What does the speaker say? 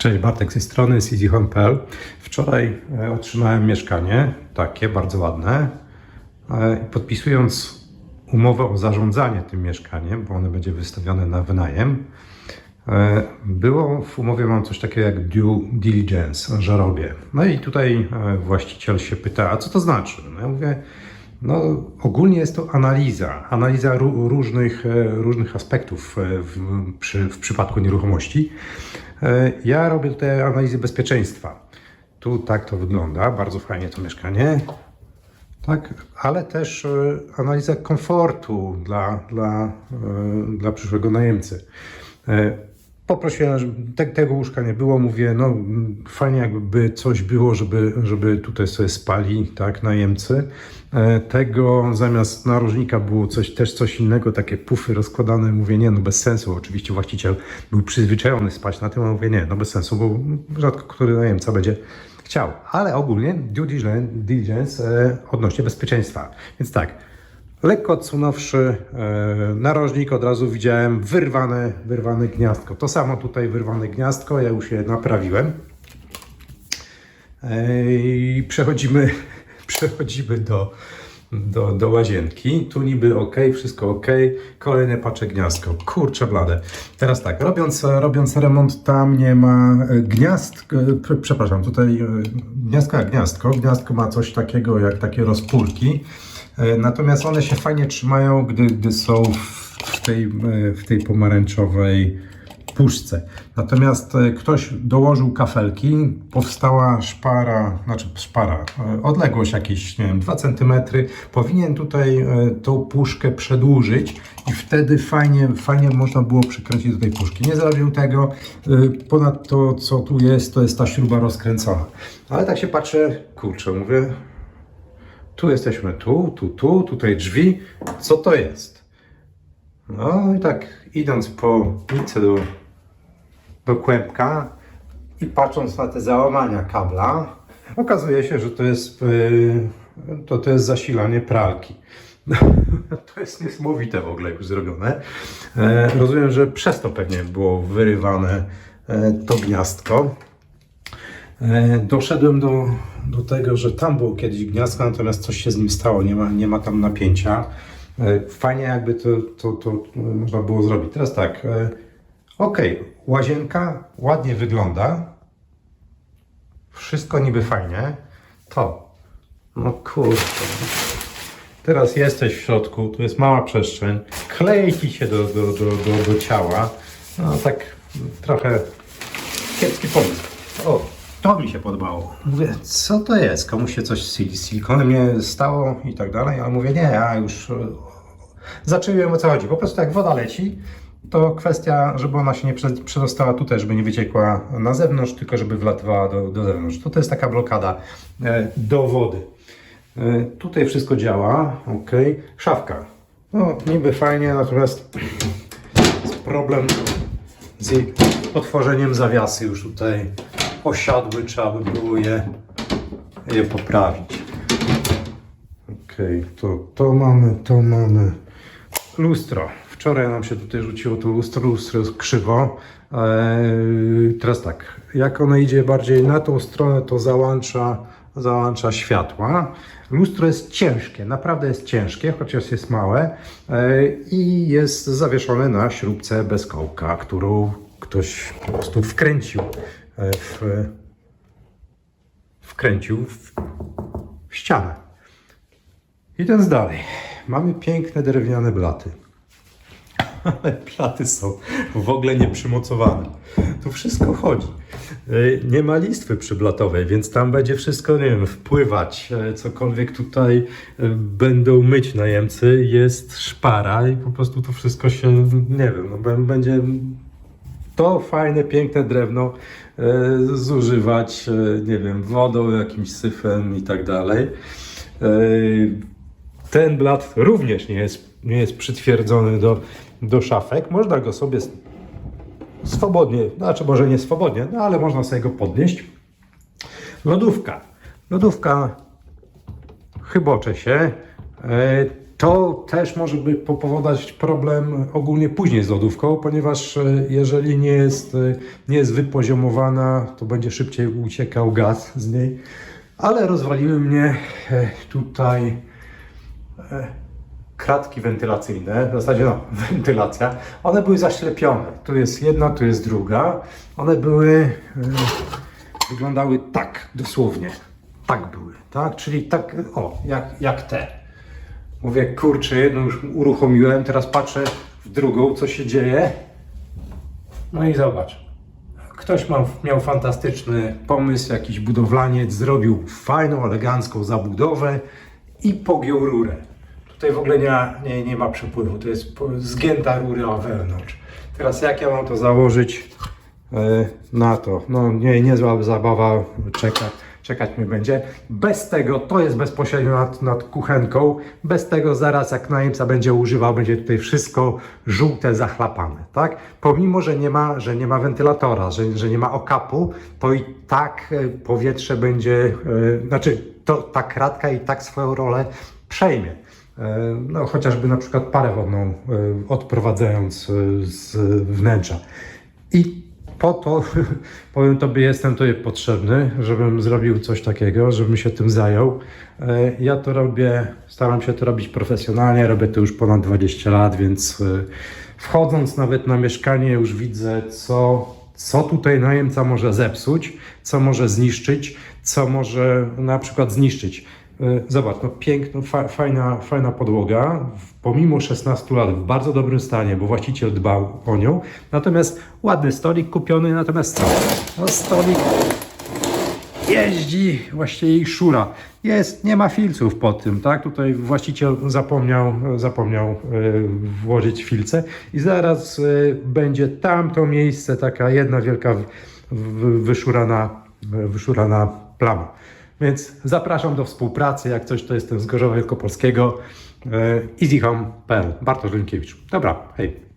Cześć, Bartek z tej strony z EasyHome.pl. Wczoraj e, otrzymałem mieszkanie, takie bardzo ładne. E, Podpisując umowę o zarządzanie tym mieszkaniem, bo ono będzie wystawione na wynajem, e, było w umowie mam coś takiego jak due diligence, że robię. No i tutaj właściciel się pyta, a co to znaczy? No ja mówię, no, ogólnie jest to analiza, analiza ró- różnych, e, różnych aspektów e, w, przy, w przypadku nieruchomości. E, Ja robię tutaj analizę bezpieczeństwa. Tu tak to wygląda, bardzo fajnie to mieszkanie. Tak, ale też analiza komfortu dla, dla, dla przyszłego najemcy. Poprosiłem, żeby te, tego łóżka nie było. Mówię, no fajnie jakby coś było, żeby, żeby tutaj sobie spali, tak, najemcy. E, Tego zamiast narożnika było coś, też coś innego, takie pufy rozkładane. Mówię, nie, no bez sensu. Oczywiście właściciel był przyzwyczajony spać na tym, a mówię, nie, no bez sensu, bo rzadko który najemca będzie chciał. Ale ogólnie due diligence- diligence e, odnośnie bezpieczeństwa. Więc tak, Lekko odsunąwszy e, narożnik, od razu widziałem wyrwane, wyrwane gniazdko. To samo tutaj wyrwane gniazdko, ja już je naprawiłem. E, I przechodzimy, przechodzimy do, do, do łazienki. Tu niby ok, wszystko ok. Kolejne patrzę gniazdko. Kurczę blade. Teraz tak, robiąc, robiąc remont, tam nie ma e, gniazd. Przepraszam, tutaj gniazdko jak gniazdko. Gniazdko ma coś takiego jak takie rozpórki. E, Natomiast one się fajnie trzymają, gdy, gdy są w tej, e, w tej pomarańczowej puszce. Natomiast e, ktoś dołożył kafelki, powstała szpara, znaczy szpara, odległość jakieś, nie wiem, 2 cm. Powinien tutaj tą puszkę przedłużyć i wtedy fajnie, fajnie można było przykręcić do tej puszki. Nie zrobił tego. e, Ponad to, co tu jest, to jest ta śruba rozkręcona. Ale tak się patrzę, kurczę, mówię, tu jesteśmy, tu, tu, tu, tutaj drzwi. Co to jest? No i tak idąc po ulicy do, do kłębka i patrząc na te załamania kabla, okazuje się, że to jest, yy, to, to jest zasilanie pralki. To jest niesamowite w ogóle już zrobione. E, rozumiem, że przez to pewnie było wyrywane e, to gniazdko. E, Doszedłem do, do tego, że tam było kiedyś gniazdko, natomiast coś się z nim stało, nie ma, nie ma tam napięcia. E, Fajnie jakby to, to, to można było zrobić. Teraz tak, e, ok, łazienka ładnie wygląda, wszystko niby fajnie, to, no kurczę, teraz jesteś w środku, tu jest mała przestrzeń, klei ci się do, do, do, do, do ciała, no tak trochę kiepski pomysł. O, to mi się podobało. Mówię, co to jest? Komuś się coś z sil- silikonem nie stało i tak dalej, ale mówię, nie, ja już e, zacząłem o co chodzi. Po prostu jak woda leci, to kwestia, żeby ona się nie prze- przedostała tutaj, żeby nie wyciekła na zewnątrz, tylko żeby wlatywała do, do zewnątrz. To, to jest taka blokada e, do wody. E, tutaj wszystko działa, ok. Szafka. No, niby fajnie, natomiast jest problem z jej otworzeniem zawiasy już tutaj osiadły, trzeba by było je, je poprawić. Okej, to, to mamy, to mamy. Lustro. Wczoraj nam się tutaj rzuciło to lustro, lustro jest krzywo. Eee, teraz tak, jak ono idzie bardziej na tą stronę, to załącza, załącza światła. Lustro jest ciężkie, naprawdę jest ciężkie, chociaż jest małe eee, i jest zawieszone na śrubce bez kołka, którą ktoś po prostu wkręcił w, wkręcił w, ścianę. Idąc dalej, mamy piękne drewniane blaty. Ale platy są w ogóle nieprzymocowane. Tu wszystko chodzi. Yy, Nie ma listwy przyblatowej, więc tam będzie wszystko, nie wiem, wpływać. Yy, Cokolwiek tutaj będą myć najemcy, jest szpara i po prostu to wszystko się, nie wiem, no, bę- będzie to fajne, piękne drewno e, zużywać, e, nie wiem, wodą, jakimś syfem i tak dalej. E, ten blat również nie jest, nie jest przytwierdzony do, do szafek. Można go sobie swobodnie, znaczy może nie swobodnie, no ale można sobie go podnieść. Lodówka. Lodówka chybocze się. To też może by powodować problem ogólnie później z lodówką, ponieważ e, jeżeli nie jest, e, nie jest wypoziomowana, to będzie szybciej uciekał gaz z niej. Ale rozwaliły mnie e, tutaj kratki wentylacyjne, w zasadzie no, wentylacja. One były zaślepione. Tu jest jedna, tu jest druga. One były, wyglądały tak dosłownie. Tak były, tak? Czyli tak, o, jak, jak te. Mówię, kurczę, jedną już uruchomiłem, teraz patrzę w drugą, co się dzieje. No i zobacz. Ktoś ma, miał fantastyczny pomysł, jakiś budowlaniec zrobił fajną, elegancką zabudowę i pogiął rurę. Tutaj w ogóle nie, nie, nie ma przepływu, to jest zgięta rura wewnątrz. Teraz jak ja mam to założyć e, na to? No nie, niezła zabawa, czeka, czekać mi będzie. Bez tego, to jest bezpośrednio nad, nad kuchenką, bez tego zaraz jak najemca będzie używał, będzie tutaj wszystko żółte, zachlapane, tak? Pomimo, że nie ma, że nie ma wentylatora, że, że nie ma okapu, to i tak e, powietrze będzie, e, znaczy to, ta kratka i tak swoją rolę przejmie. E, No, chociażby na przykład parę wodną odprowadzając z wnętrza. I po to, powiem Tobie, jestem Tobie potrzebny, żebym zrobił coś takiego, żebym się tym zajął. E, Ja to robię, staram się to robić profesjonalnie, robię to już ponad 20 lat, więc e, wchodząc nawet na mieszkanie już widzę, co, co tutaj najemca może zepsuć, co może zniszczyć, co może na przykład zniszczyć. E, Zobacz, no piękna, fa, fajna, fajna podłoga, pomimo 16 lat w bardzo dobrym stanie, bo właściciel dbał o nią. Natomiast ładny stolik kupiony, natomiast no, stolik jeździ, właściwie i szura. Jest, nie ma filców pod tym, tak? Tutaj właściciel zapomniał, zapomniał e, włożyć filce i zaraz e, będzie tamto miejsce, taka jedna wielka wyszurana, wyszurana plama. Więc zapraszam do współpracy, jak coś to jestem z Gorzowa Wielkopolskiego, e, easyhome.pl, Bartosz Rynkiewicz. Dobra, hej.